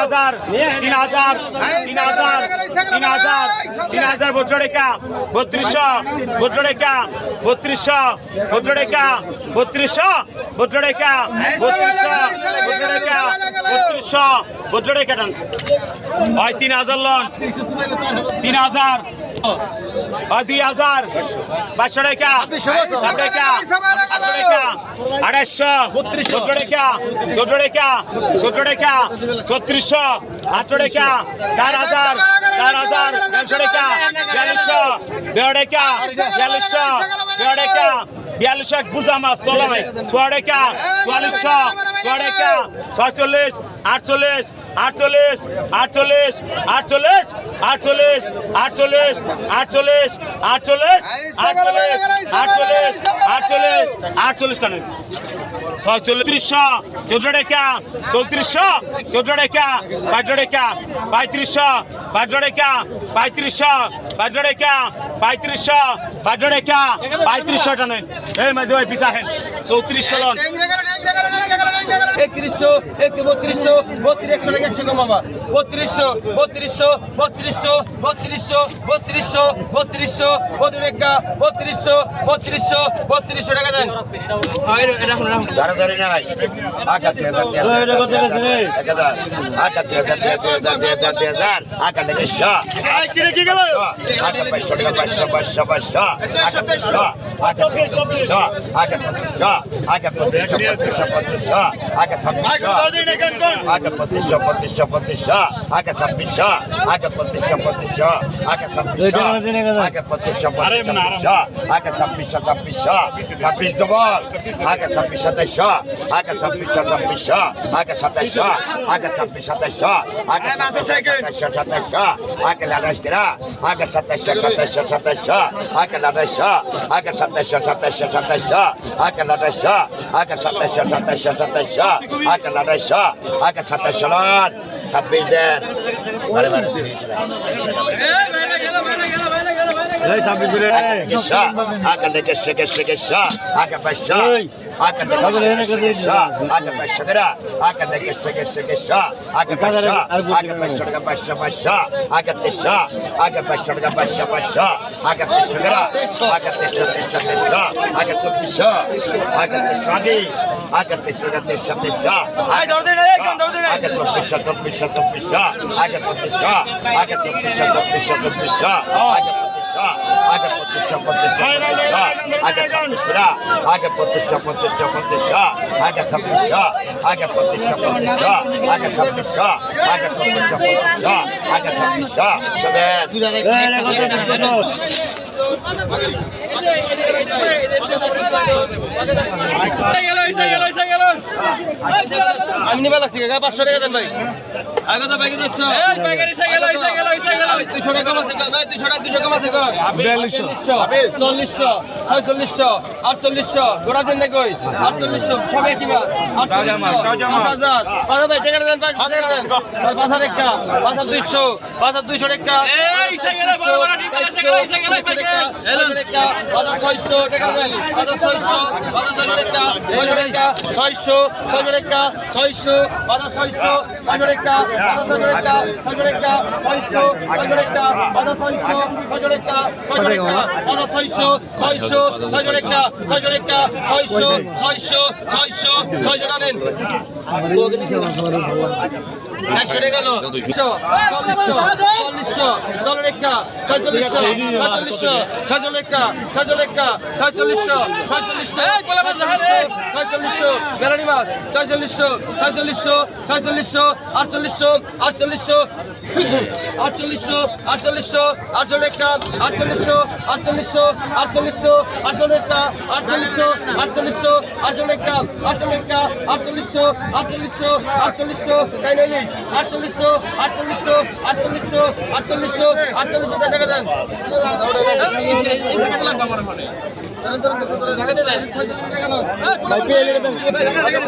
হাজার তিন হাজার তিন হাজার তিন হাজার তিন হাজার বত্রিকা বত্রিশশো বত্রিকা বত্রিশশো বত্রিকা বত্রিশশো বত্রিকা বত্রিশশো বত্রিকা বত্রিশশো বত্রিকা টান। হয় তিন হাজার লন। তিন হাজার দুই হাজার পাঁচশো টাকা। সাত টাকা আটশো টাকা আড়াইশো চোদ্দ টাকা চোদ্দ টাকা চোদ্দ টাকা ছত্রিশশো আটশো টাকা চার হাজার চার হাজার তিনশো টাকা বিয়াল্লিশশো দেড় টাকা বিয়াল্লিশশো দেড় টাকা বিয়াল্লিশশো এক বুঝা মাছ তলায় ছয় টাকা চুয়াল্লিশশো ছয় টাকা ছয়চল্লিশ আটচল্লিশ আটচল্লিশ আটচল্লিশ আটচল্লিশ আটচল্লিশ আটচল্লিশ আটচল্লিশ আটচল্লিশ আটচল্লিশ আটচল্লিশ আটচল্লিশ আটচল্লিশ টানে ছয়চল্লিশশো চোদ্দ টাকা চৌত্রিশশো চোদ্দ টাকা পাঁচশো টাকা পঁয়ত্রিশশো পাঁচশো টাকা পঁয়ত্রিশশো পাঁচশো টাকা পঁয়ত্রিশশো পাঁচশো টাকা পঁয়ত্রিশশো টানে এই মাঝে ভাই পিসা হেন চৌত্রিশশো লন একত্রিশশো একটি বত্রিশশো বত্রিশ একশো টাকা একশো কমাবা বত্রিশশো বত্রিশশো বত্রিশশো বত্রিশশো বত্রিশশো বত্রিশশো বত্রিশা বত্রিশশো বত্রিশশো বত্রিশশো টাকা দেন ধরে ধরে নাই আকার দুই হাজার আগে আগে পঁচিশশো পঁচিশশো পঁচিশশো আগে ছাব্বিশশো আগে পঁচিশশো পঁচিশশো আগে ছাব্বিশশো আগে পঁচিশশো পঁচিশশো আগে ছাব্বিশশো ছাব্বিশশো ছাব্বিশ ডবল আগে ছাব্বিশ সাতাইশশো আগে ছাব্বিশশো ছাব্বিশশো আগে সাতাইশশো আগে ছাব্বিশ সাতাইশশো আগে সাতাইশশো সাতাইশশো আগে লাগাইশ কিরা আগে সাতাইশশো সাতাইশশো সাতাইশশো আগে লাগাইশশো আগে সাতাইশশো সাতাইশশো সাতাইশশো আগে লাগাইশশো আগে সাতাইশশো সাতাইশশো সাতাইশশো আকা লাদাইশ আকা সাতাশ সালাদ ছাব্বিশ দেন I got the shot. I got the shot. I got the shot. I got the shot. I got the shot. আগে প্রতিষ্ঠা প্রতিষ্ঠা আগে প্রতিষ্ঠা আগে প্রতিষ্ঠা প্রতিষ্ঠা প্রতিষ্ঠা আগে ছাব্বিশা আগে প্রতিষ্ঠা প্রতিষ্ঠা আগে ছাব্বিশা আগে প্রতিষ্ঠা প্রতিষ্ঠা আগে ছাব্বিশা সদের আমি নিবা লাগছে কাকা পাঁচশো টাকা দেন ভাই। আগে তো দিচ্ছ দুশো টাকা নয় দুশো টাকা দুশো কমাছে বিয়াল্লিশশো। চল্লিশশো ছয়চল্লিশশো আটচল্লিশশো গোড়া দেন কই? আটচল্লিশশো সবাই কি পাঁচ হাজার। পাঁচ হাজার টাকা দেন পাঁচ হাজার পাঁচ হাজার টাকা পাঁচ হাজার দুইশো পাঁচ হাজার দুইশো টাকা। ছয়শো টাকা দেন। পাঁচ হাজার ছয়শো টাকা ছয়শো। ছয়শোরেখা ছয়শো, বাধা ছয়শো ছয়শোরেখা বাধা ছয়শোরেখা ছয়শোরেখা ছয়শো ছয়শোরেখা বাধা ছয়শো ছয়শোরেখা ছয়শোরেখা বাধা ছয়শো ছয়শো ছয়শোরেখা ছয়শোরেখা ছয়শো ছয়শো ছয়শো ছয়শো টানেন। চারশো টাকা গেল চল্লিশশো চল্লিশশো চল্লিশশো ছয়চল্লিশশো ছয়চল্লিশশো ছয়চল্লিশশো ছয়চল্লিশশো ছয়চল্লিশশো ছয়চল্লিশশো ছয়চল্লিশশো বেড়ানিমা মাছ ছয়চল্লিশশো ছয়চল্লিশশো ছয়চল্লিশশো আটচল্লিশশো আটচল্লিশশো আটচল্লিশশো আটচল্লিশশো আটচল্লিশ টাকা আটচল্লিশশো আটচল্লিশশো আটচল্লিশশো আটচল্লিশ টাকা আটচল্লিশশো আটচল্লিশশো আটচল্লিশ টাকা আটচল্লিশ টাকা আটচল্লিশশো আটচল্লিশশো আটচল্লিশশো তাই আটচল্লিশশো আটচল্লিশশো আটচল্লিশশো আটচল্লিশশো আটচল্লিশশো উনিশশো দুই হাজার দুই হাজার একটা পঞ্চাশ একশো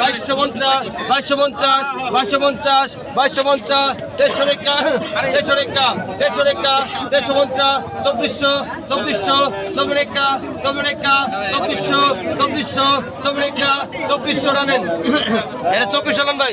বাইশশো পঞ্চাশ বাইশশো পঞ্চাশ বাইশশো পঞ্চাশ বাইশশো পঞ্চাশ। দেড়শো রেখা দেড়শো রেখা দেড়শো রেখা দেড়শো পঞ্চাশ চব্বিশশো চব্বিশশো চব্বিশ রেখা চব্বিশ রেখা চব্বিশশো চব্বিশশো চব্বিশ রেখা চব্বিশশো রানেন। এটা চব্বিশশো রান ভাই।